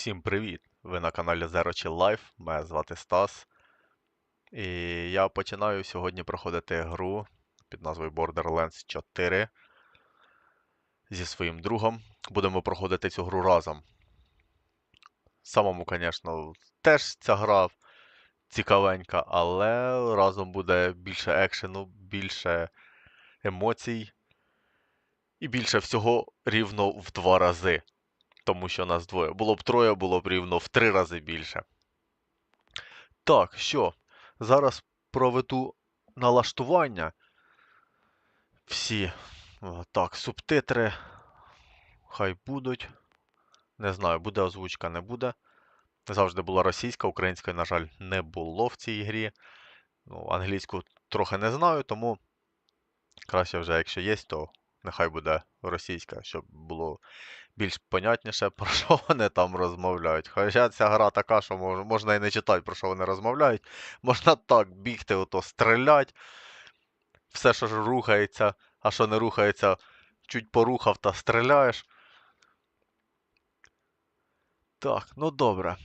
Всім привіт! Ви на каналі Zero Chill Life, мене звати Стас. І я починаю сьогодні проходити гру під назвою Borderlands 4 зі своїм другом. Будемо проходити цю гру разом. Самому, звісно, теж ця гра цікавенька, але разом буде більше екшену, більше емоцій і більше всього рівно в два рази тому що нас двоє. Було б троє, було б рівно в три рази більше. Так, що? Зараз проведу налаштування. Всі. Так, субтитри. Хай будуть. Не знаю, буде озвучка, не буде. Завжди була російська, української, на жаль, не було в цій грі. Ну, англійську трохи не знаю, тому краще вже, якщо є, то нехай буде російська, щоб було більш понятніше, про що вони там розмовляють. Хоча ця гра така, що мож, можна і не читати, про що вони розмовляють. Можна так бігти, ото стрілять. Все, що ж рухається, а що не рухається, чуть порухав та стріляєш. Так, ну добре.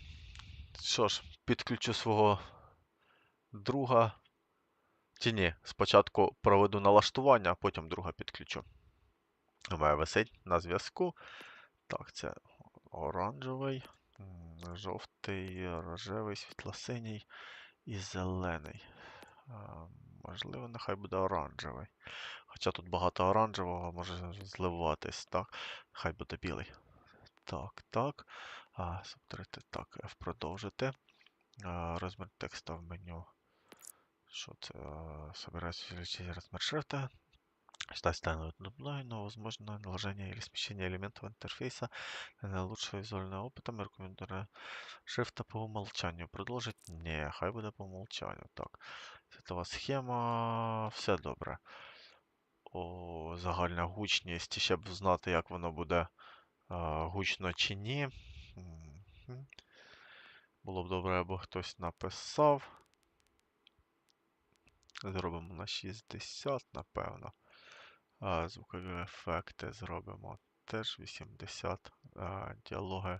Що ж, підключу свого друга. Чи ні, спочатку проведу налаштування, а потім друга підключу. У мене висить на зв'язку. Так, це оранжевий, жовтий, рожевий, світло-синій і зелений. Можливо, нехай буде оранжевий. Хоча тут багато оранжевого може зливатись, так? Хай буде білий. Так, так. А, субтитрити, так, F продовжити. А, розмір текста в меню. Що це? Собираюсь размер шрифта. Считать станут но возможно наложение или смещение элементов интерфейса для лучшего визуального опыта. Мы рекомендуем шрифта по умолчанию. Продовжить? Ні, хай буде по умолчанню. Так. Світова схема. Все добре. О, загальна гучність. Ще б знати, як воно буде а, гучно чи ні. Мгм. Було б добре, або хтось написав. Зробимо на 60, напевно. А, звукові ефекти зробимо теж 80. А, діалоги.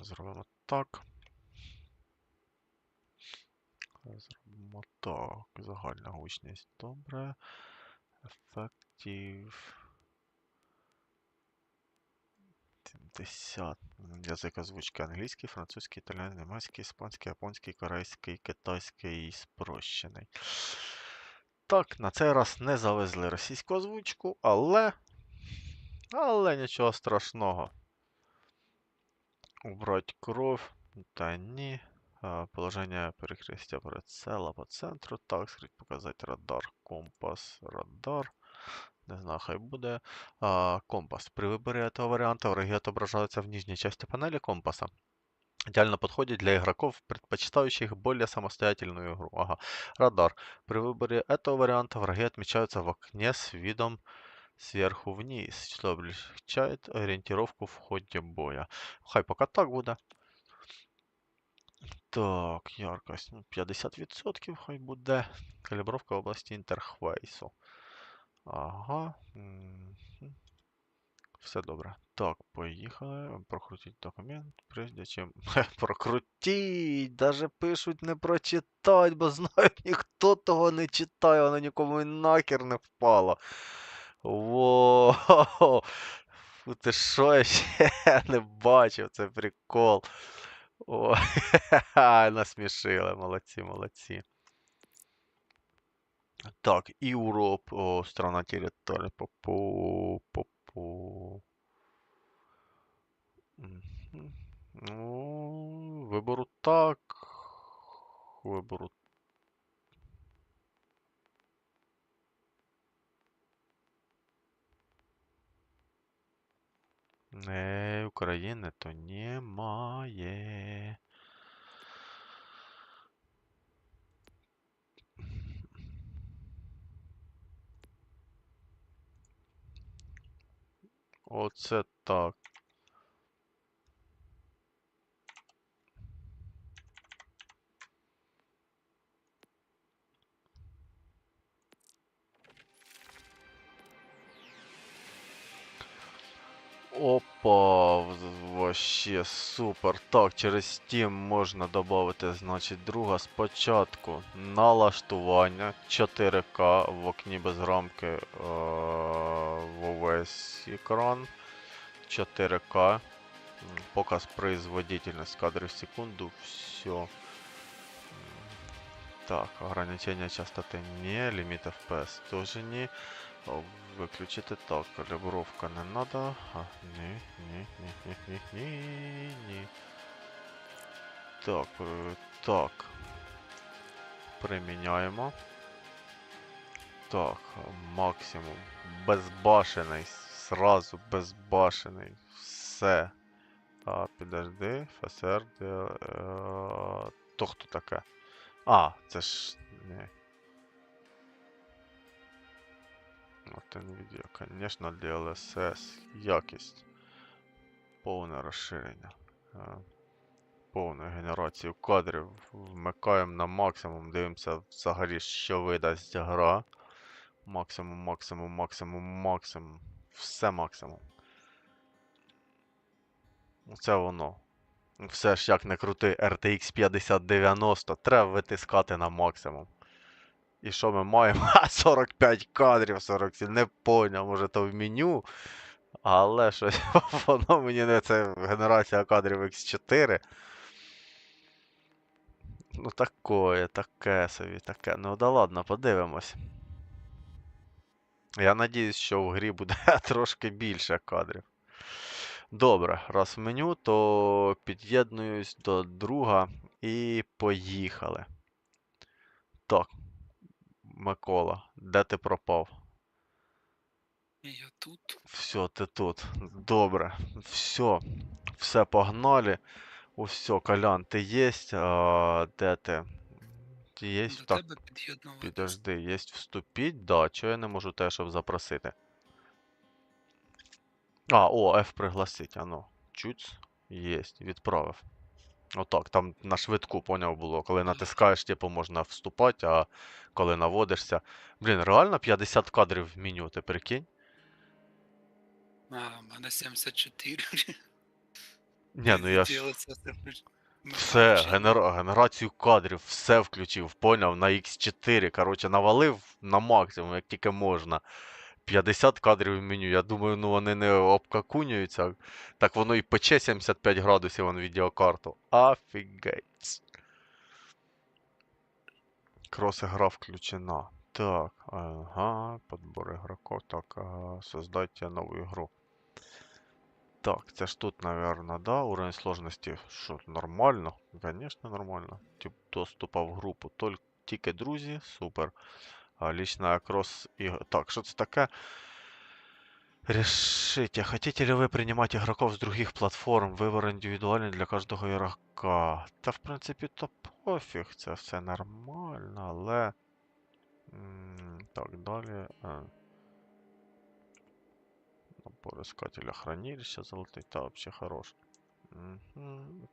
Зробимо так. Зробимо так. Загальна гучність. Добре. Ефектів. 70. Язик озвучки англійський, французький, італійський, німецький, іспанський, японський, корейський, китайський і спрощений. Так, на цей раз не завезли російську озвучку, але. Але нічого страшного. Убрать кров. Та ні. Положення перекрестя прицела по центру. Так, скрізь показати радар, компас, радар Не знаю, хай буде. А, компас. При выборе этого варианта враги отображаются в нижней части панели компаса. Идеально подходит для игроков, предпочитающих более самостоятельную игру. Ага. Радар. При выборе этого варианта враги отмечаются в окне с видом сверху вниз, что облегчает ориентировку в ходе боя. Хай пока так буде. Так, яркость. ну, 50% хай буде. Калібровка в області інтерфейсу. Ага. Все добре. Так, поїхали. Прокрутіть документ, прежде чим. Прокрутіть! Даже пишуть не прочитать, бо знають, ніхто того не читає, воно нікому і нахер не впало. Во. Фу, Ти що я ще не бачив, це прикол. О, насмішили, молодці, молодці. Так, Europe, о, страна территория, попу, попу. Мгм. Ну, вибору так. Вибору. Не, України то немає. Оце так. Опа, вообще супер. Так, через Steam можна додати, значить, друга спочатку налаштування 4К в окні без рамки е- в увесь екран. 4К. Показ производительность кадрів в секунду. Все. Так, ограничение частоты не, лимит FPS тоже не. Виключити так, калібровка не надо. А, ні, ні, ні, ні, ні, ні, ні. Так, е, так. Приміняємо. Так, максимум. Безбашений. Сразу безбашений. Все. А, підожди, ФСР, е, то хто таке? А, це ж. Не. От NVIDIA, конечно, DLSS, якість. Повне розширення. Е, Повну генерацію кадрів. Вмикаємо на максимум, дивимося взагалі, що видасть гра. Максимум, максимум, максимум, максимум. Все максимум. Оце воно. Все ж як не крути RTX 5090, треба витискати на максимум. І що ми маємо? Ха, 45 кадрів, 47. Не поняв, може то в меню. Але щось воно мені не це генерація кадрів X4. Ну такое, таке собі, таке. Ну да ладно, подивимось. Я надіюсь, що в грі буде трошки більше кадрів. Добре, раз в меню, то під'єднуюсь до друга і поїхали. Так, Микола, де ти пропав? Я тут. Все, ти тут. Добре. Все. Все, погнали. Все, Колян, ти єсть. А, де ти? Ти єсть? До Так, тебе під'єднувати. підожди, єсть вступіть? Да, чого я не можу те, щоб запросити? А, о, F пригласить, ано. Чуть. Єсть, відправив. Отак, там на швидку, поняв було. Коли натискаєш, типу, можна вступати, а коли наводишся. Блін, реально 50 кадрів в меню, ти прикинь? А, в мене 74. Ні, ну я ж. Все, генера... генерацію кадрів, все включив, поняв, на X4. Коротше, навалив на максимум, як тільки можна. 50 кадрів в меню. Я думаю, ну вони не обкакунюються. Так воно і пече 75 градусів вон відеокарту. Офігеть. Крос-игра включена. Так, ага, подбор игроков. Так, ага, создайте новую игру. Так, це ж тут, наверное, да, уровень сложності. Що, нормально? Конечно, нормально. Тип доступа в групу. Тільки друзі, супер. А, личная кросс і... Так, що це таке? Решите, хотите ли вы принимать игроков с других платформ? Вибор індивідуальний для кожного ігрока. Та, в принципі, то пофіг, це все нормально, але. Так, далі. а. Набор искателя хранилища золотий, та вообще хорош. Мгм.